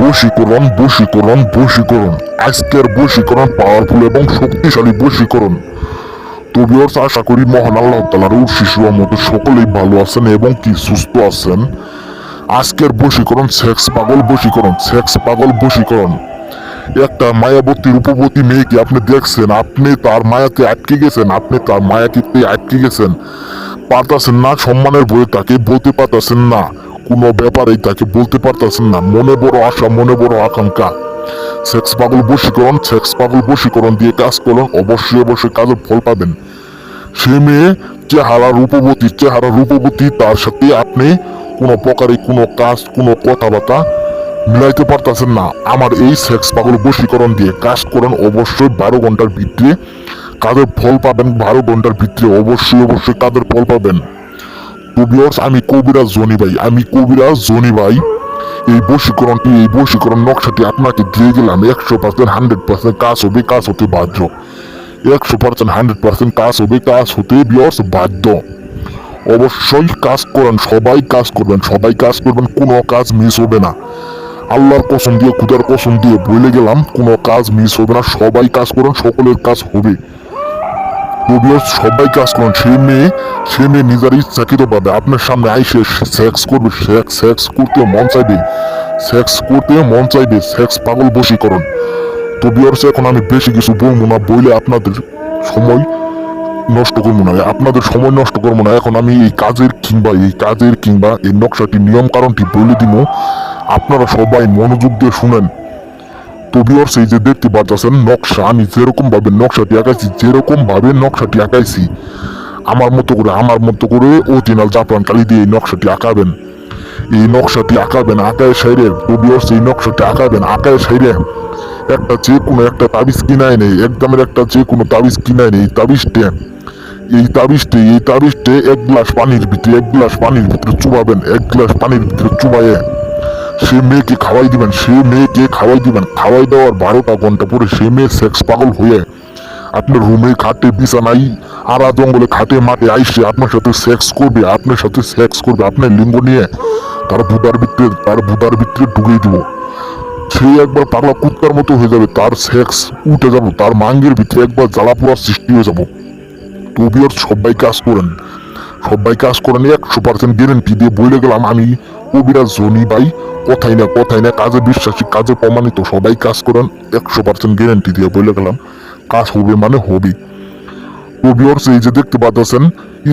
বশীকরণ বশীকরণ বশীকরণ। আজকের বশীকরণ পাওয়ারফুল এবং শক্তিশালী বশীকরণ। তো ভিউয়ার্স আশা করি মহান আল্লাহ তালার শিশু মতো সকলেই ভালো আছেন এবং কি সুস্থ আছেন। আজকের বশীকরণ সেক্স পাগল বশীকরণ সেক্স পাগল বশীকরণ। একটা মায়াবতী রূপবতী মেয়েকে আপনি দেখছেন? আপনি তার মায়াতে আটকে গেছেন? আপনি তার মায়াকে আটকে গেছেন? পারতাছেন না, সম্মানের বই তাকে বলতে পারতাছেন না। কোনো ব্যাপারেই তাকে বলতে পারতাছেন না। মনে বড় আশা, মনে বড় আকাঙ্ক্ষা। সেক্স পাগল বশীকরণ, সেক্স পাগল বশীকরণ দিয়ে কাজ করুন অবশ্যই অবশ্যই কাজের ফল পাবেন। সে মেয়ে চেহারা রূপবতী চেহারা রূপবতী, তার সাথে আপনি কোনো প্রকারে কোনো কাজ, কোনো কথাবার্তা মিলাইতে পারতেছেন না। আমার এই সেক্স পাগল বশীকরণ দিয়ে কাজ করেন অবশ্যই বারো ঘণ্টার ভিতরে কাজের ফল পাবেন, বারো ঘণ্টার ভিতরে অবশ্যই অবশ্যই কাজের ফল পাবেন। তো viewers, আমি কবিরাজ জনি ভাই আমি কবিরাজ জনি ভাই। এই বশীকরণটি এই বশীকরণ নকশাটি আপনাকে দিয়ে গেলাম একশো পার্সেন্ট হান্ড্রেড পার্সেন্ট কাজ হবে কাজ হতে বাধ্য। একশো পার্সেন্ট হান্ড্রেড পার্সেন্ট কাজ হবে কাজ হতে বিয়স বাধ্য। অবশ্যই কাজ করেন সবাই কাজ করবেন সবাই কাজ করবেন কোনো কাজ মিস হবে না। আল্লাহর কসম দিয়ে খুদার কসম দিয়ে বলে গেলাম কোনো কাজ মিস হবে না সবাই কাজ করেন সকলের কাজ হবে। তবুও সবাই কাজ করেন সে মেয়ে সে মেয়ে নিজের ইচ্ছাকৃত পাবে আপনার সামনে আইসে সেক্স করবে সেক্স সেক্স করতে মন চাইবে। সেক্স করতে মন চাইবে সেক্স পাগল বশীকরণ। তো বিয়ার্স এখন আমি বেশি কিছু বলব না, বইলে আপনাদের সময় নষ্ট করব না। আপনাদের সময় নষ্ট করব না। এখন আমি এই কাজের কিংবা এই কাজের কিংবা এই নকশাটি, নিয়ম কারণটি বলে দিব। আপনারা সবাই মনোযোগ দিয়ে শুনেন। তো এই যে দেখতে পাচ্ছেন নকশা, আমি যেরকম ভাবে নকশাটি আঁকাইছি যেরকম ভাবে নকশাটি আঁকাইছি আমার মতো করে, আমার মতো করে অরিজিনাল জাপান কালি দিয়ে এই নকশাটি আঁকাবেন। এই নকশাটি আঁকাবেন আঁকায় সাইরে ভিউয়ার্স এই নকশাটি আঁকাবেন আঁকায় সাইরে। একটা যে কোনো একটা তাবিজ কিনায় নেই, একদমের একটা যে কোনো তাবিজ কিনায় নেই তাবিজটা এই তাবিজটি এই তাবিজটি এক গ্লাস পানির ভিতরে, এক গ্লাস পানির ভিতরে চুবাবেন, এক গ্লাস পানির ভিতরে চুবাইয়ে সে মেয়েকে খাওয়াই দিবেন, সে মেয়েকে খাওয়াই দিবেন। খাওয়াই দেওয়ার বারোটা ঘণ্টা পরে সে মেয়ে সেক্স পাগল হয়ে আপনার রুমে খাটে বিছানাই আড়া জঙ্গলে খাটে, মাঠে আইসে আপনার সাথে সেক্স করবে, আপনার সাথে সেক্স করবে, আপনার লিঙ্গ নিয়ে তার বুদার ভিতরে, তার বুদার ভিতরে ঢুকিয়ে দিব। সে একবার পাগলা কুত্তার মতো হয়ে যাবে, তার সেক্স উঠে যাব, তার মাঙ্গের ভিতরে একবার জ্বালা পোড়ার সৃষ্টি হয়ে যাব। তবিও সবাই কাজ করেন, সবাই কাজ করেন, একশো পার্সেন্ট গ্যারেন্টি দিয়ে বলে গেলাম আমি কবিরাজ জনি ভাই, কথাই না কথাই না, কাজে বিশ্বাসী, কাজে প্রমাণিত, সবাই কাজ করেন, একশো পার্সেন্ট গ্যারেন্টি দিয়ে বলে গেলাম। কাজ হবে মানে হবে। কবিওর্স এই যে দেখতে পাচ্ছেন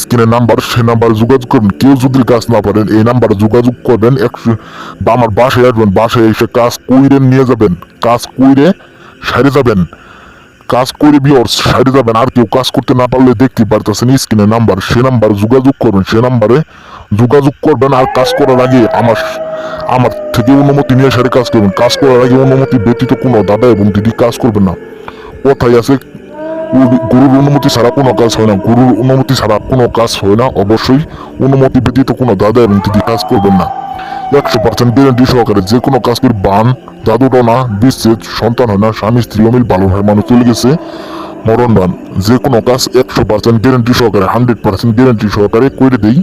স্ক্রিনে নাম্বার, সে নাম্বার যোগাযোগ করবেন কেউ যদি কাজ না পারেন, এই নাম্বারে যোগাযোগ করবেন, একশো বা আমার বাসায় আসবেন, বাসায় এসে কাজ কইরে নিয়ে যাবেন, কাজ কইরে সারে যাবেন। কাজ করে বিয়র্স সাইডে যাবেন, আর কেউ কাজ করতে না পারলে দেখতে পারতেছেন, স্ক্রিনে নাম্বার, সে নাম্বার যোগাযোগ করবেন সে নাম্বারে যোগাযোগ করবেন আর কাজ করার আগে আমার আমার থেকে অনুমতি নিয়ে সারে কাজ করবেন। কাজ করার আগে অনুমতি ব্যতীত কোনো দাদা এবং দিদি কাজ করবেন না। কথাই আছে গরু- গরুর অনুমতি ছাড়া কোনো কাজ হয় না। গরুর অনুমতি ছাড়া কোনো কাজ হয় না। অবশ্যই অনুমতি ব্যতীত কোনো দাদা এবং দিদি কাজ করবেন না। একশো পার্সেন্ট গ্যারেন্টি সহকারে যে কোনো কাজ করে বান জাদুটনা বিচ্ছেদ, সন্তান হয় না, স্বামী, স্ত্রী, অমিল ভালো হয় মানুষ চলে গেছে, মরণ বান। যে কোনো কাজ একশো পার্সেন্ট গ্যারেন্টি সহকারে হান্ড্রেড পার্সেন্ট গ্যারেন্টি সহকারে করে দেই।